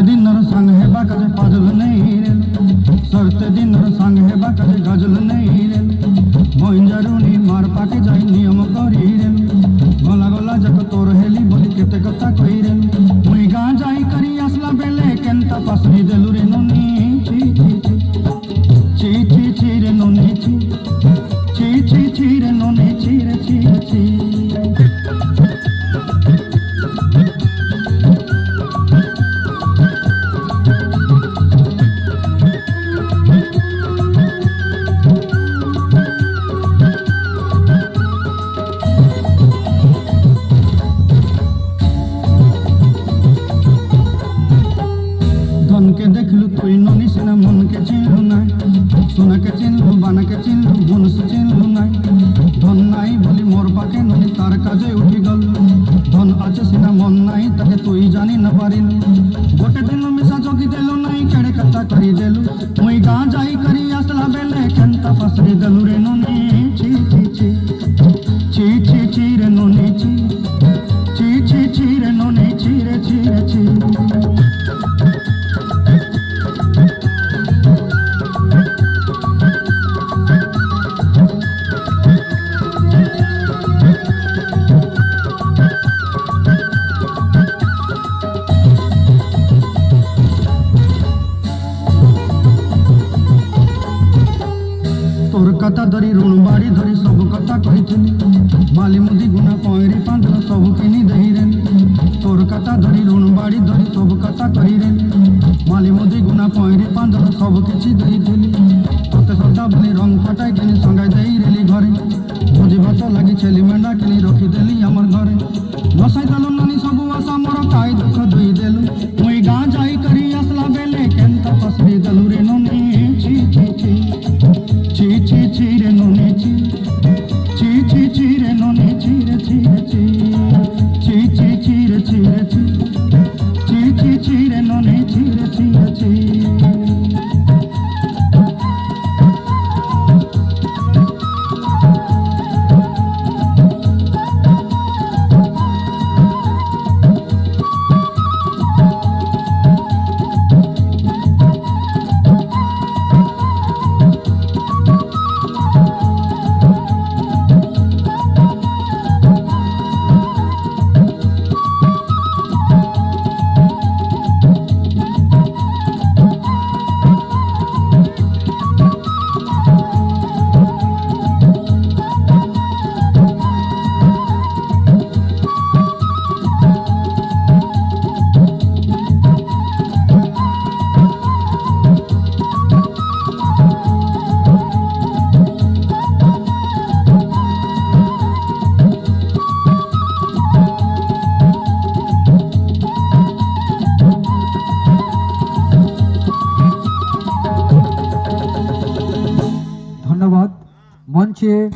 सरते दिनर संग हेबा कजे पाजल नहीं रे सरते दिनर संग हेबा कजे गजल नहीं তার কাজে উঠি গল। ধন আছে সেটা মন নাই, তাকে তুই জানি না পারিল। গোটে দিন মিশা চকি দেলু নাই, কেড়ে কথা করি দেলু। মুই গাঁ যাই করি, আসলা বেলে খেন্তা পাসরি দেলু রে নুনি। ছি ছি কথা ধরি ঋণ বাড়ি ধরি, সব কথা কহিছেন মালি মুদি গুণা পয়রি পাঁচ সব কিনি দেহিরেন। তোর কথা ধরি ঋণ বাড়ি ধরি, সব কথা কহিরেন। মালি মুদি গুণা পয়রি পাঁচ সব কিছু দেইছিলি তোতে সদা বলি রং ফাটাই কিনি সঙ্গাই দেই রেলি ঘরে। ভোজি ভাত লাগি ছেলি মেন্ডা কিনি, রখি দেলি 切